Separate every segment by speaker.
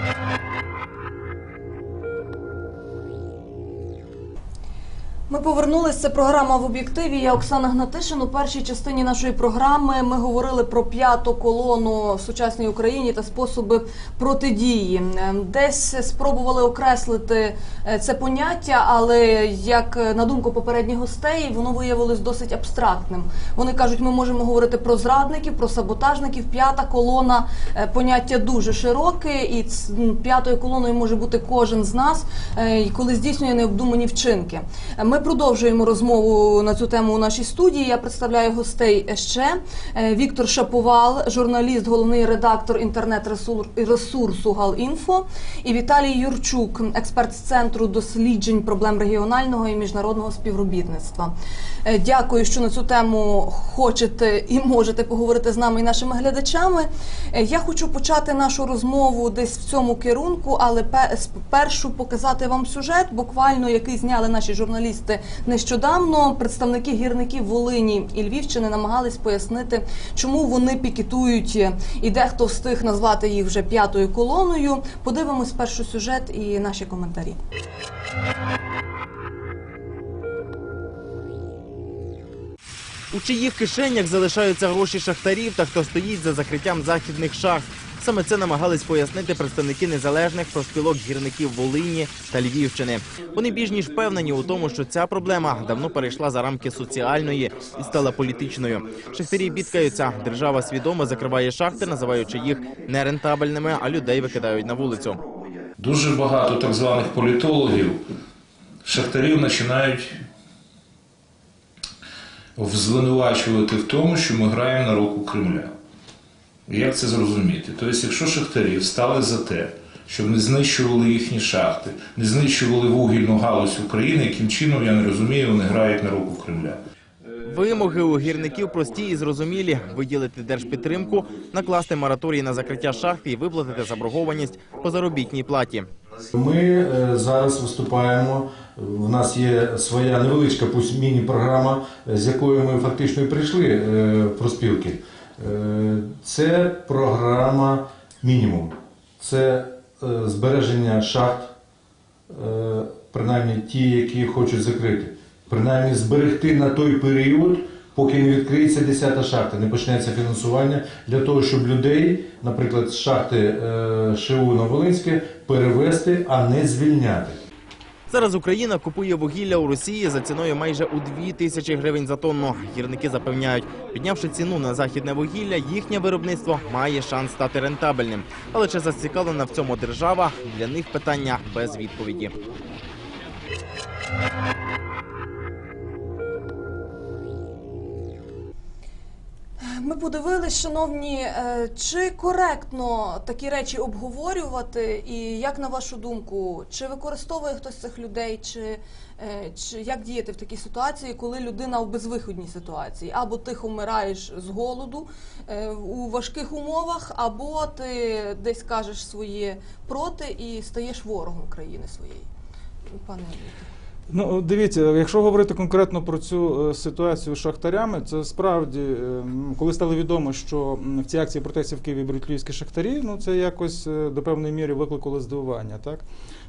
Speaker 1: Thank you. Ми повернулися. Це програма в об'єктиві. Я Оксана Гнатишин. У першій частині нашої програми ми говорили про п'яту колону в сучасній Україні та способи протидії. Е, Десь спробували окреслити е, це поняття, але як е, на думку попередніх гостей, воно виявилось досить абстрактним. Вони кажуть, ми можемо говорити про зрадників, про саботажників. П'ята колона поняття дуже широке, і п'ятою колоною може бути кожен з нас, коли здійснює необдумані вчинки. Е, Продовжуємо розмову на цю тему у нашій студії. Я представляю гостей ще Віктор Шаповал, журналіст, головний редактор інтернет-ресурсу Галінфо, і Віталій Юрчук, експерт з центру досліджень проблем регіонального і міжнародного співробітництва. Е, Дякую, що на цю тему хочете і можете поговорити з нами і нашими глядачами. Е, Я хочу почати нашу розмову десь в цьому керунку, але пе- спершу показати вам сюжет, буквально який зняли наші журналісти нещодавно. Представники гірників Волині і Львівщини намагались пояснити, чому вони пікетують, і дехто встиг назвати їх вже п'ятою колоною. Подивимось спершу сюжет і наші коментарі.
Speaker 2: У чиїх кишенях залишаються гроші шахтарів та хто стоїть за закриттям західних шахт. Саме це намагались пояснити представники незалежних профспілок гірників Волині та Львівщини. Вони більш ніж впевнені у тому, що ця проблема давно перейшла за рамки соціальної і стала політичною. Шахтарі бідкаються. Держава свідомо закриває шахти, називаючи їх нерентабельними, а людей викидають на вулицю.
Speaker 3: Дуже багато так званих політологів, шахтарів починають звинувачувати в тому, що ми граємо на руку Кремля. Як це зрозуміти? Тобто, якщо шахтарі стали за те, щоб не знищували їхні шахти, не знищували вугільну галузь України, яким чином, я не розумію, вони грають на руку Кремля.
Speaker 2: Вимоги у гірників прості і зрозумілі: виділити держпідтримку, накласти мораторій на закриття шахт і виплатити заборгованість по заробітній платі.
Speaker 4: Ми е, зараз виступаємо. У нас є своя невеличка пусть міні-програма, е, з якою ми фактично і прийшли е, в проспілки. Е, Це програма мінімум. Це е, збереження шахт, е, принаймні ті, які хочуть закрити. Принаймні зберегти на той період, поки не відкриється 10-та шахта, не почнеться фінансування для того, щоб людей, наприклад, з шахти ШИУ Новолинське перевести, а не звільняти.
Speaker 2: Зараз Україна купує вугілля у Росії за ціною майже у 2 тисячі гривень за тонну. Гірники запевняють, піднявши ціну на західне вугілля, їхнє виробництво має шанс стати рентабельним. Але чи зацікавлена в цьому держава? Для них питання без відповіді.
Speaker 1: Ми подивились, шановні, е, чи коректно такі речі обговорювати, і як на вашу думку, чи використовує хтось цих людей, чи, е, чи як діяти в такій ситуації, коли людина в безвиходній ситуації, або ти вмираєш з голоду е, у важких умовах, або ти десь кажеш своє проти і стаєш ворогом країни своєї, пане Віте.
Speaker 5: Ну, дивіться, якщо говорити конкретно про цю е, ситуацію з шахтарями, це справді, е, коли стало відомо, що в цій акції протестів в Києві беруть львівські шахтарі, ну це якось е, до певної міри викликало здивування, так?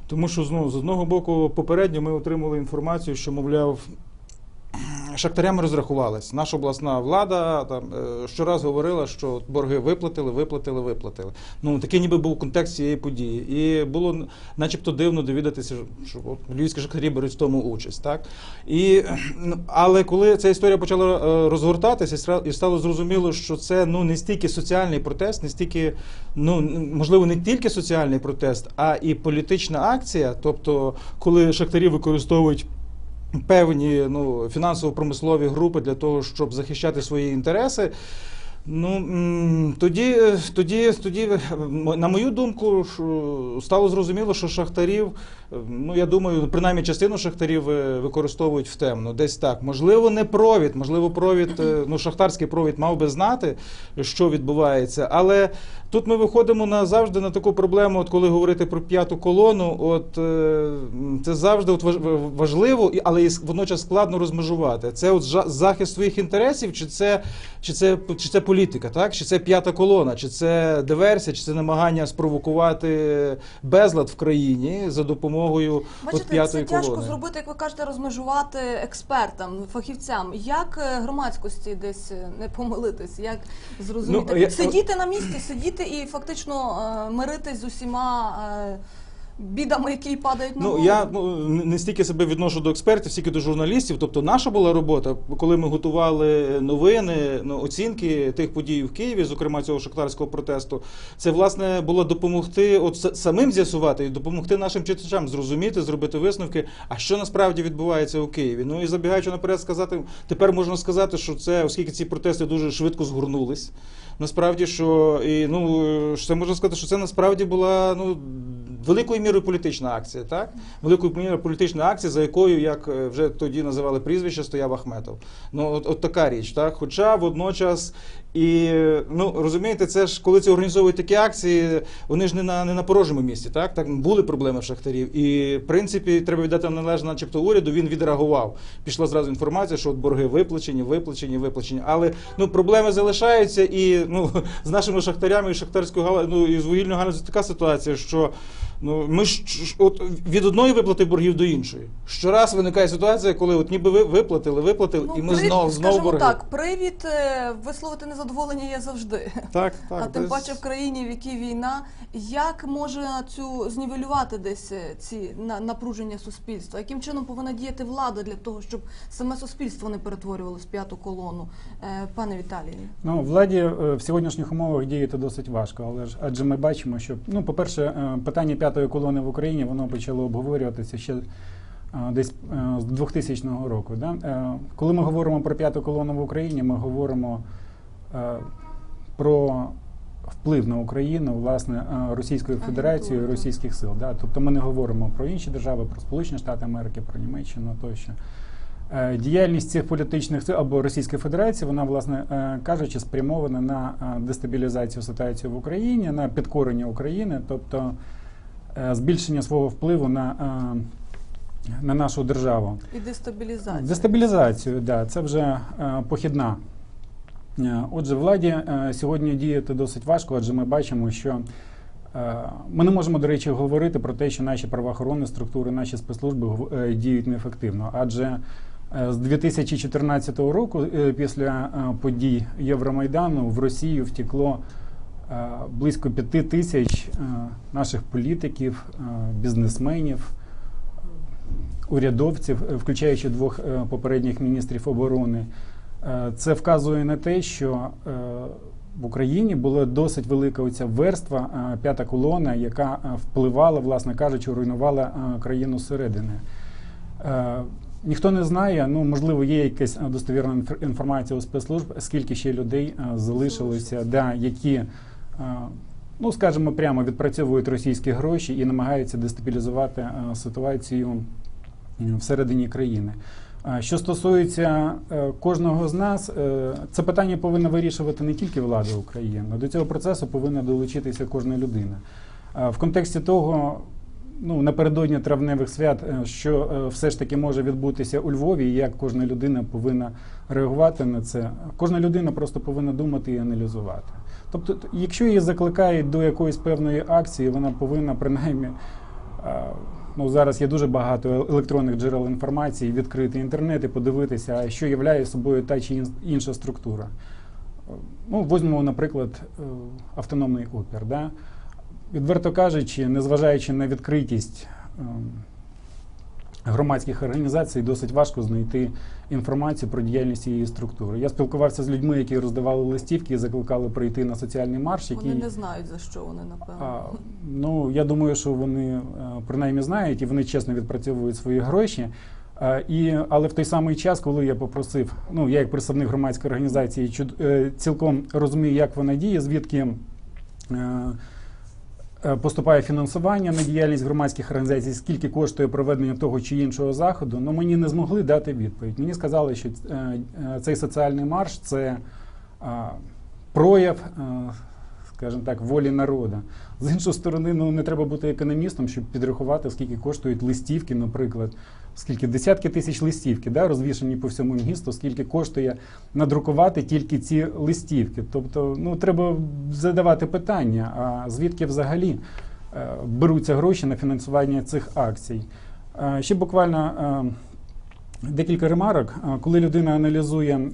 Speaker 5: Тому що ну, з одного боку, попередньо ми отримали інформацію, що, мовляв, шахтарями розрахувались. Наша обласна влада там е, щораз говорила, що борги виплатили, виплатили, виплатили. Ну такий ніби був контекст цієї події. І було начебто дивно довідатися, що от львівські шахтарі беруть в тому участь. Так? І, ну, але коли ця історія почала е, розгортатися, і стало зрозуміло, що це ну не стільки соціальний протест, не стільки, ну можливо, не тільки соціальний протест, а і політична акція. Тобто, коли шахтарі використовують певні ну, фінансово-промислові групи для того, щоб захищати свої інтереси. Ну тоді, тоді, тоді, на мою думку, стало зрозуміло, що шахтарів, ну я думаю, принаймні частину шахтарів е, використовують в темну. Десь так. Можливо, не провід, можливо, провід, е, ну шахтарський провід мав би знати, що відбувається. Але Тут ми виходимо на завжди на таку проблему, от коли говорити про п'яту колону, от е, це завжди от важливо, але і водночас складно розмежувати. Це от захист своїх інтересів, чи це, чи це, чи це політика, так? Чи це п'ята колона, чи це диверсія, чи це намагання спровокувати безлад в країні за допомогою от
Speaker 1: Бачите, це
Speaker 5: п'ятої
Speaker 1: тяжко зробити, як ви кажете, розмежувати експертам, фахівцям. Як е, громадськості десь е, не помилитись? Як зрозуміти?
Speaker 5: Ну, я-
Speaker 1: Сидіти на місці, сидіти і фактично е, миритись з усіма бідами, які падають на
Speaker 5: Ну
Speaker 1: голову?
Speaker 5: я ну не стільки себе відношу до експертів, стільки до журналістів. Тобто, наша була робота, коли ми готували новини, ну оцінки тих подій в Києві, зокрема цього шахтарського протесту. Це власне було допомогти, от самим з'ясувати і допомогти нашим читачам зрозуміти, зробити висновки. А що насправді відбувається у Києві? Ну і забігаючи наперед, сказати, тепер можна сказати, що це, оскільки ці протести дуже швидко згорнулись. Насправді, що і ну що це можна сказати, що це насправді була ну великою мірою політична акція, так великою мірою політична акція, за якою, як е, вже тоді називали прізвище, стояв Ахметов. Ну от, от така річ, так. Хоча водночас і ну розумієте, це ж коли це організовують такі акції, вони ж не на не на порожньому місці, так так були проблеми в шахтарів. І в принципі треба віддати належне, начебто уряду. Він відреагував. Пішла зразу інформація, що от борги виплачені, виплачені, виплачені. Але ну проблеми залишаються, і ну з нашими шахтарями і шахтарською гала, ну і з вугільною галузю така ситуація, що ну ми ж ж- от від одної виплати боргів до іншої. Щораз виникає ситуація, коли от ніби ви виплатили, виплатили, і ми знов знов
Speaker 1: скажімо
Speaker 5: борги.
Speaker 1: так, привід е, висловити незадоволення є завжди.
Speaker 5: так, так
Speaker 1: а тим
Speaker 5: десь-
Speaker 1: паче в країні, в якій війна, як може цю знівелювати десь е, ці на, напруження суспільства? Яким чином повинна діяти влада для того, щоб саме суспільство не перетворювалося в п'яту колону? Е, пане Віталію.
Speaker 6: Ну, владі е, в сьогоднішніх умовах діяти досить важко, але ж адже ми бачимо, що ну, по-перше, е, питання п'ятої колони в Україні воно почало обговорюватися ще е, десь е, з 2000 року. Да? Е, Коли ми говоримо про п'яту колону в Україні, ми говоримо про вплив на Україну власне Російською Федерацією,
Speaker 1: Агентура.
Speaker 6: російських сил. Да? Тобто ми не говоримо про інші держави, про Сполучені Штати Америки, про Німеччину тощо. Діяльність цих політичних сил або Російської Федерації, вона, власне кажучи, спрямована на дестабілізацію ситуації в Україні, на підкорення України, тобто збільшення свого впливу на, е, на нашу державу.
Speaker 1: І дестабілізація.
Speaker 6: Дестабілізацію, да, це вже е, похідна. Е, Отже, владі е, сьогодні діяти досить важко, адже ми бачимо, що е, ми не можемо, до речі, говорити про те, що наші правоохоронні структури, наші спецслужби е, діють неефективно. Адже е, з 2014 року, е, після е, подій Євромайдану, в Росію втекло е, близько п'яти тисяч е, наших політиків, е, бізнесменів, урядовців, е, включаючи двох е, попередніх міністрів оборони. Е, Це вказує на те, що е, в Україні була досить велика оця верства, е, п'ята колона, яка е, впливала, власне кажучи, руйнувала е, країну зсередини. Е, Ніхто не знає, ну можливо, є якась е, достовірна інф- інформація у спецслужб, скільки ще людей е, залишилося, да, які, е, ну скажімо, прямо відпрацьовують російські гроші і намагаються дестабілізувати е, ситуацію е, всередині країни. Що стосується е, кожного з нас, е, це питання повинна вирішувати не тільки влада України. До цього процесу повинна долучитися кожна людина. Е, В контексті того, ну напередодні травневих свят, е, що е, все ж таки може відбутися у Львові, і як кожна людина повинна реагувати на це. Кожна людина просто повинна думати і аналізувати. Тобто, якщо її закликають до якоїсь певної акції, вона повинна принаймні. е, Ну, зараз є дуже багато електронних джерел інформації, відкрити інтернет і подивитися, що являє собою та чи інша структура. Ну, візьмемо, наприклад, е, автономний опір. Да? Відверто кажучи, незважаючи на відкритість ем, громадських організацій, досить важко знайти інформацію про діяльність цієї структури. Я спілкувався з людьми, які роздавали листівки і закликали прийти на соціальний марш, який
Speaker 1: Вони не знають за що вони напевно.
Speaker 6: а, ну, я думаю, що вони е, принаймні знають і вони чесно відпрацьовують свої гроші. Е, І, але в той самий час, коли я попросив, ну я як представник громадської організації чуд- е, цілком розумію, як вона діє, звідки поступає фінансування на діяльність громадських організацій, скільки коштує проведення того чи іншого заходу, ну мені не змогли дати відповідь. Мені сказали, що е, е, цей соціальний марш це е, прояв, е, скажімо так, волі народу. З іншої сторони, ну не треба бути економістом, щоб підрахувати, скільки коштують листівки, наприклад, скільки десятки тисяч листівки, да, розвішені по всьому місту, скільки коштує надрукувати тільки ці листівки. Тобто, ну треба задавати питання, а звідки взагалі е, беруться гроші на фінансування цих акцій. Е, Ще буквально е, декілька ремарок. Коли людина аналізує,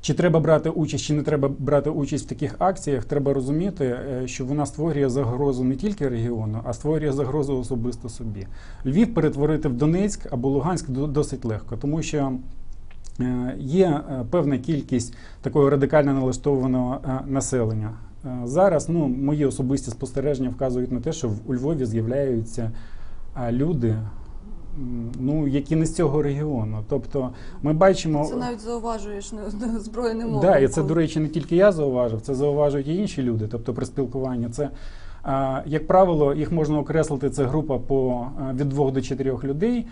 Speaker 6: чи треба брати участь, чи не треба брати участь в таких акціях, треба розуміти, е, що вона створює загрозу не тільки регіону, а створює загрозу особисто собі. Львів перетворити в Донецьк або Луганськ до- досить легко, тому що е, є е, певна кількість такого радикально налаштованого населення. Зараз ну, мої особисті спостереження вказують на те, що у Львові з'являються люди, ну, які не з цього регіону. Тобто ми бачимо.
Speaker 1: Це навіть зауважуєш не- не збройним мовою.
Speaker 6: Да, і це, до речі, не тільки я зауважив, це зауважують і інші люди, тобто при спілкуванні. Це, як правило, їх можна окреслити, це група по, від двох до чотирьох людей.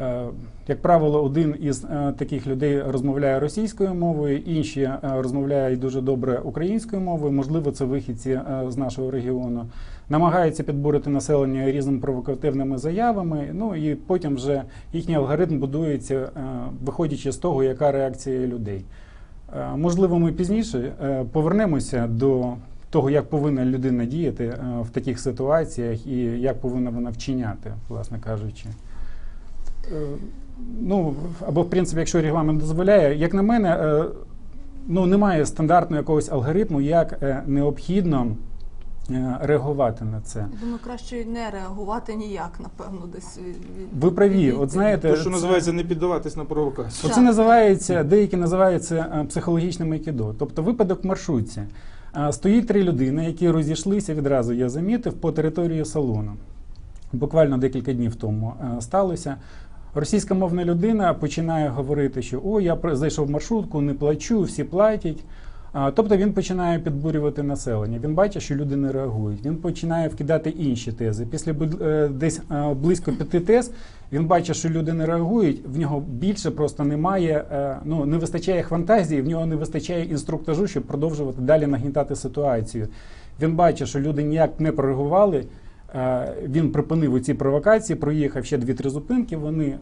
Speaker 6: Е, Як правило, один із е, таких людей розмовляє російською мовою, інші е, розмовляють дуже добре українською мовою. Можливо, це вихідці з нашого регіону. Намагаються підбурити населення різними провокативними заявами. Ну і потім вже їхній алгоритм будується, виходячи з того, яка реакція людей. Можливо, ми пізніше повернемося до того, як повинна людина діяти в таких ситуаціях і як повинна вона вчиняти, власне кажучи. Е, Ну, або, в принципі, якщо регламент дозволяє, як на мене, е, ну, немає стандартного якогось алгоритму, як е, необхідно реагувати на це.
Speaker 1: Думаю, краще й не реагувати ніяк, напевно, десь.
Speaker 6: Ви праві, от знаєте,
Speaker 5: Те, що
Speaker 6: це-
Speaker 5: називається не піддаватись на провокацію.
Speaker 6: Оце називається, деякі називають це е, психологічним айкідо. Тобто випадок в маршрутці. Стоїть три людини, які розійшлися відразу, я замітив, по території салону. Буквально декілька днів тому сталося. Російськомовна людина починає говорити, що о, я зайшов в маршрутку, не плачу, всі платять. Тобто він починає підбурювати населення. Він бачить, що люди не реагують. Він починає вкидати інші тези. Після е, десь е, близько п'яти тез він бачить, що люди не реагують. В нього більше просто немає, е, ну не вистачає фантазії, в нього не вистачає інструктажу, щоб продовжувати далі нагнітати ситуацію. Він бачить, що люди ніяк не прореагували. Е, Він припинив ці провокації, проїхав ще дві-три зупинки. Вони е,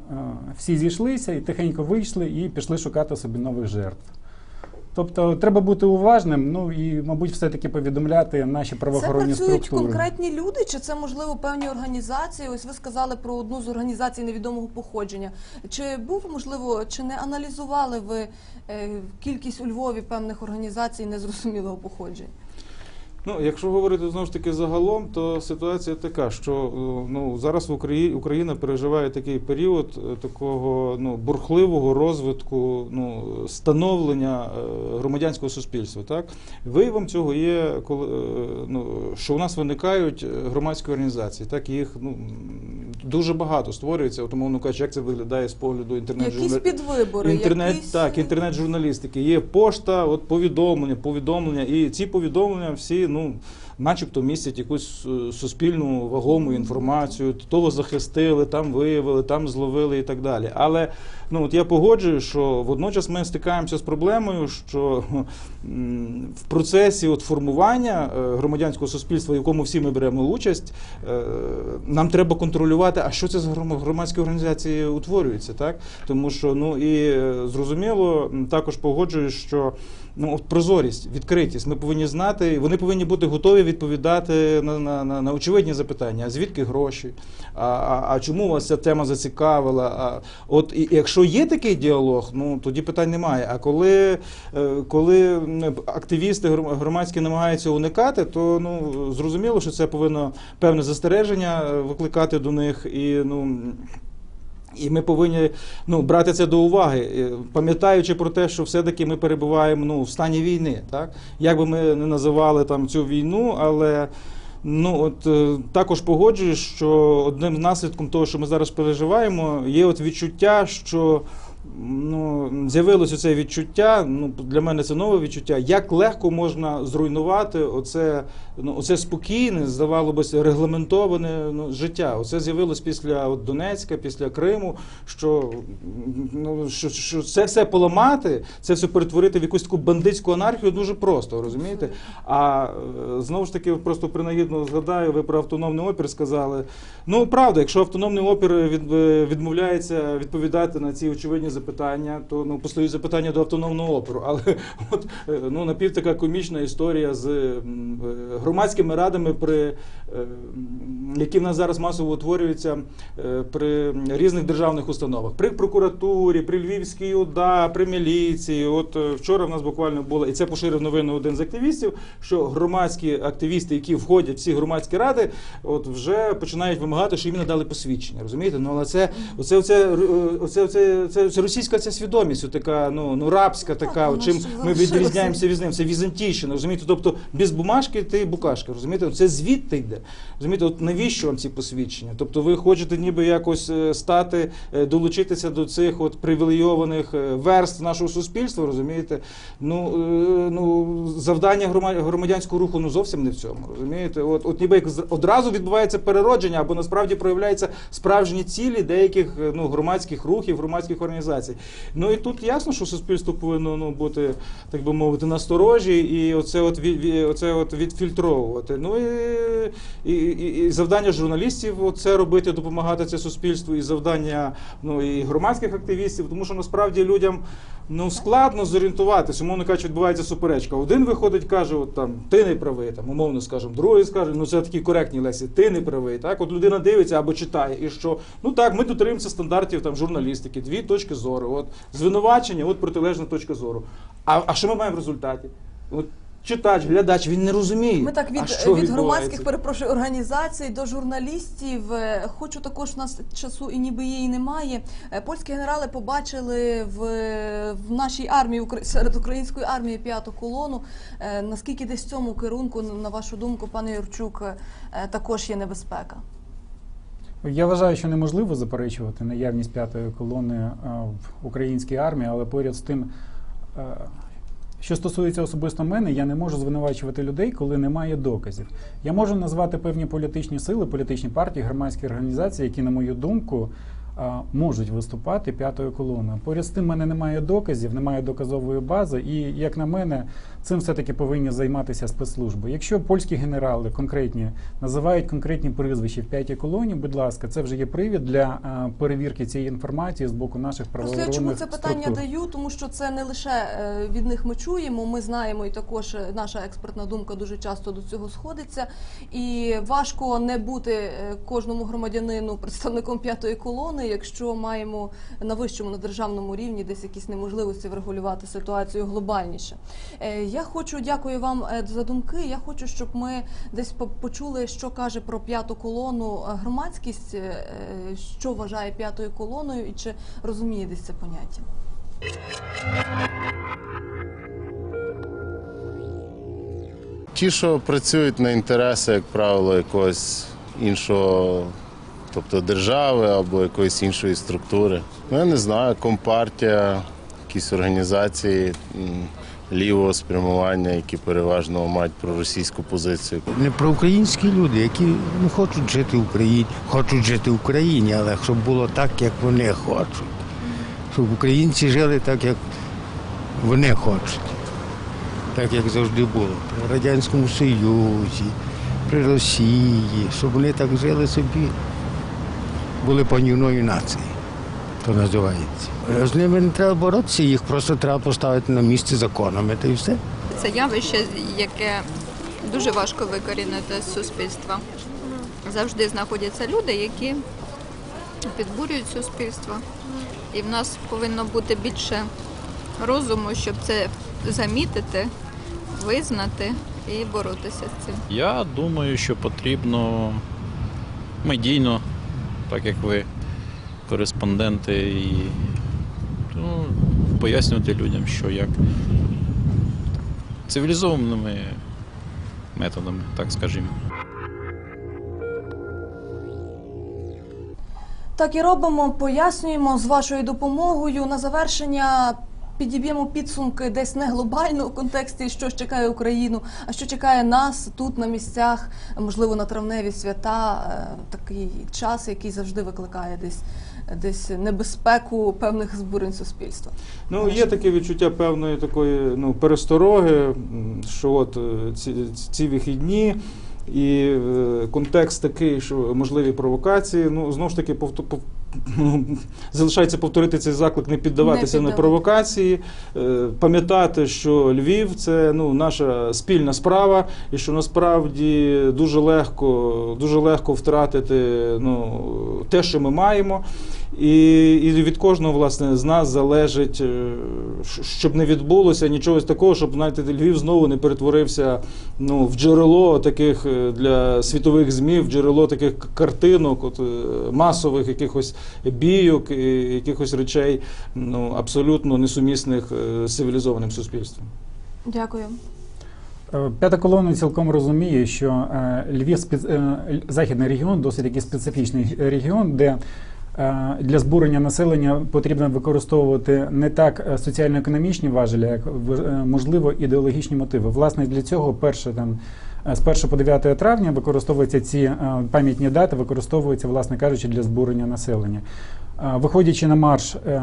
Speaker 6: всі зійшлися і тихенько вийшли і пішли шукати собі нових жертв. Тобто треба бути уважним, ну і, мабуть, все-таки повідомляти наші
Speaker 1: Це
Speaker 6: правоохоронні
Speaker 1: працюють
Speaker 6: структури.
Speaker 1: конкретні люди, чи це можливо певні організації? Ось ви сказали про одну з організацій невідомого походження. Чи був можливо, чи не аналізували ви е, кількість у Львові певних організацій незрозумілого походження?
Speaker 5: Ну, якщо говорити знову ж таки загалом, то ситуація така, що е, ну зараз в Україні Україна переживає такий період е, такого ну бурхливого розвитку, ну становлення е, громадянського суспільства. Так виявом цього є коли ну що у нас виникають громадські організації. Так їх ну дуже багато створюється. От, умовно кажучи, як це виглядає з погляду інтернет
Speaker 1: Якісь підвибори,
Speaker 5: Інтернет,
Speaker 1: якісь...
Speaker 5: так, інтернет-журналістики. Є пошта, от повідомлення, повідомлення. І ці повідомлення всі, ну, начебто, містять якусь е, суспільну вагому інформацію. Того захистили, там виявили, там зловили і так далі. Але ну, от я погоджую, що водночас ми стикаємося з проблемою, що в процесі от формування е, громадянського суспільства, в якому всі ми беремо участь, е, нам треба контролювати, а що це за грома- громадські організації утворюються, так? Тому що ну і е, зрозуміло, також погоджуюсь, що ну от прозорість, відкритість. Ми повинні знати, вони повинні бути готові відповідати на, на, на, на очевидні запитання: а звідки гроші? А, а, а чому вас ця тема зацікавила? А от і, якщо є такий діалог, ну тоді питань немає. А коли, е, коли активісти громадські намагаються уникати, то ну зрозуміло, що це повинно певне застереження е, викликати до них і ну. І ми повинні ну, брати це до уваги, е, пам'ятаючи про те, що все-таки ми перебуваємо ну, в стані війни. Так? Як би ми не називали там цю війну, але ну, от, е, також погоджуюсь, що одним з наслідком того, що ми зараз переживаємо, є от відчуття, що ну, з'явилося це відчуття. Ну, для мене це нове відчуття. Як легко можна зруйнувати оце, ну, оце спокійне, здавало би, регламентоване ну, життя. Оце з'явилось після от, Донецька, після Криму. Що, ну, що, що це все поламати, це все перетворити в якусь таку бандитську анархію дуже просто, розумієте? А е, знову ж таки, просто принагідно згадаю, ви про автономний опір сказали. Ну, правда, якщо автономний опір е, відмовляється відповідати на ці очевидні запитання, то ну, постають запитання до автономного опору. Але от е, ну, напів така комічна історія з е, громадськими радами, при, е, які в нас зараз масово утворюються при різних державних установах. При прокуратурі, при Львівській ОДА, при міліції. От вчора в нас буквально було, і це поширив новину один з активістів, що громадські активісти, які входять в ці громадські ради, от вже починають вимагати, що їм надали посвідчення. Розумієте? Ну але це оце, оце, оце, оце, це, це російська ця свідомість, така ну, ну рабська така, от чим ми відрізняємося від ним. Це візантійщина, розумієте? Тобто без бумажки ти букашка, розумієте? Це звідти йде. Розумієте, от навіщо вам ці посвідчення? Тобто ви хочете ніби якось е, стати, е, долучитися до цих от привілейованих е, верств нашого суспільства, розумієте? Ну, ну завдання громадянського руху ну зовсім не в цьому. Розумієте? От, от ніби як одразу відбувається переродження, або насправді проявляються справжні цілі деяких ну, громадських рухів, громадських організацій. Ну і тут ясно, що суспільство повинно ну, бути, так би мовити, насторожі, і оце от, оце от відфільтровувати. Ну і, і, і завдання журналістів це робити, допомагати це суспільству, і завдання ну, і громадських активістів, тому що насправді людям ну, складно зорієнтуватися. Умовно кажучи, відбувається суперечка. Один виходить, каже, от там ти не правий, там умовно скажемо, другий скаже, ну це такі коректні лесі, ти не правий. Так, от людина дивиться або читає, і що ну так, ми дотримуємося стандартів там журналістики, дві точки зору. От звинувачення, от протилежна точка зору. А, а що ми маємо в результаті? От читач, глядач, він не розуміє.
Speaker 1: Ми так
Speaker 5: а
Speaker 1: від,
Speaker 5: що
Speaker 1: від громадських перепрошую організацій до журналістів. Е, Хочу також нас часу і ніби і немає. Е, Польські генерали побачили в, в нашій армії серед української армії п'яту колону. Е, Наскільки десь в цьому керунку, на вашу думку, пане Юрчук, також є небезпека?
Speaker 6: Я вважаю, що неможливо заперечувати наявність п'ятої колони е, в українській армії, але поряд з тим, е, що стосується особисто мене, я не можу звинувачувати людей, коли немає доказів. Я можу назвати певні політичні сили, політичні партії, громадські організації, які, на мою думку, е, можуть виступати п'ятою колоною. Поряд з тим, в мене немає доказів, немає доказової бази, і як на мене, цим все-таки повинні займатися спецслужби. Якщо польські генерали конкретні називають конкретні прізвища в п'ятій колоні, будь ласка, це вже є привід для е, перевірки цієї інформації з боку наших
Speaker 1: Просто я чому це питання
Speaker 6: структур.
Speaker 1: даю, тому що це не лише е, від них ми чуємо. Ми знаємо, і також наша експертна думка дуже часто до цього сходиться. І важко не бути е, кожному громадянину представником п'ятої колони, якщо маємо на вищому на державному рівні десь якісь неможливості врегулювати ситуацію глобальніше. Я хочу дякую вам е, за думки. Я хочу, щоб ми десь по- почули, що каже про п'яту колону е, громадськість, е, що вважає п'ятою колоною, і чи розуміє десь це поняття.
Speaker 7: Ті, що працюють на інтереси, як правило, якогось іншого, тобто держави або якоїсь іншої структури. Ну, я не знаю, компартія, якісь організації лівого спрямування, які переважно мають проросійську позицію.
Speaker 8: не проукраїнські люди, які не хочуть жити в Україні, хочуть жити в Україні, але щоб було так, як вони хочуть. Щоб українці жили так, як вони хочуть. Так як завжди було. При Радянському Союзі, при Росії, щоб вони так жили собі, були панівною нацією, то називається. З ними не треба боротися, їх просто треба поставити на місце законами, та й все.
Speaker 9: Це явище, яке дуже важко викорінити з суспільства. Завжди знаходяться люди, які підбурюють суспільство. І в нас повинно бути більше розуму, щоб це замітити, визнати і боротися з цим.
Speaker 10: Я думаю, що потрібно медійно, так як ви кореспонденти, і ну, пояснювати людям, що як цивілізованими методами, так скажімо.
Speaker 1: Так і робимо, пояснюємо з вашою допомогою. На завершення підіб'ємо підсумки десь не глобально у контексті, що чекає Україну, а що чекає нас тут на місцях, можливо, на травневі свята. е, Такий час, який завжди викликає десь. Десь небезпеку певних збурень суспільства.
Speaker 5: Ну, є таке відчуття певної такої ну, перестороги, що от е, ці, ці вихідні. І е, контекст такий, що можливі провокації. Ну, знову ж таки, повто- пов- ну, залишається повторити цей заклик, не піддаватися
Speaker 1: Не
Speaker 5: на провокації, е, пам'ятати, що Львів це ну, наша спільна справа, і що насправді дуже легко, дуже легко втратити ну, те, що ми маємо. І, і від кожного власне з нас залежить, е, щоб не відбулося нічого такого, щоб знаєте, Львів знову не перетворився ну, в джерело таких е, для світових ЗМІ, в джерело таких картинок, от, е, масових якихось бійок, і якихось речей ну, абсолютно несумісних з цивілізованим суспільством.
Speaker 1: Дякую.
Speaker 6: П'ята колона цілком розуміє, що Львів спец... західний регіон досить такий специфічний регіон, де для збурення населення потрібно використовувати не так е, соціально-економічні важелі, як е, можливо ідеологічні мотиви. Власне, для цього перше там. е, З 1 по 9 травня використовуються ці е, пам'ятні дати, використовуються, власне кажучи, для збурення населення. Е, Виходячи на марш е,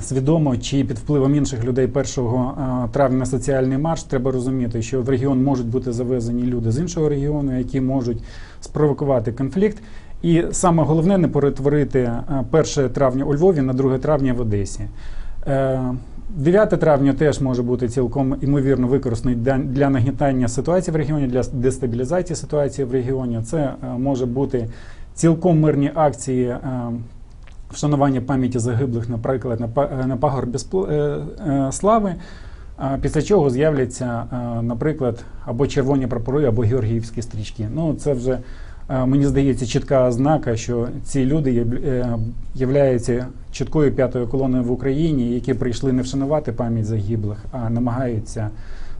Speaker 6: свідомо чи під впливом інших людей 1 е, травня на соціальний марш, треба розуміти, що в регіон можуть бути завезені люди з іншого регіону, які можуть спровокувати конфлікт. І саме головне не перетворити е, 1 травня у Львові на 2 травня в Одесі. Е, 9 травня теж може бути цілком імовірно використаний для- нагнітання ситуації в регіоні, для дестабілізації ситуації в регіоні. Це е, може бути цілком мирні акції е, вшанування пам'яті загиблих, наприклад, на, па- е, пагорбі е, е, слави. Після чого з'являться, е, наприклад, або червоні прапори, або георгіївські стрічки. Ну, це вже, е, мені здається, чітка ознака, що ці люди е, являються чіткою п'ятою колоною в Україні, які прийшли не вшанувати пам'ять загиблих, а намагаються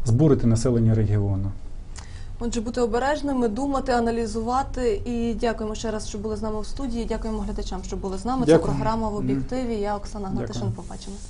Speaker 6: збурити населення регіону.
Speaker 1: Отже, бути обережними, думати, аналізувати. І дякуємо ще раз, що були з нами в студії. Дякуємо глядачам, що були з нами. Це програма в об'єктиві. Я Оксана Гнатишин.
Speaker 6: Дякую.
Speaker 1: Побачимось.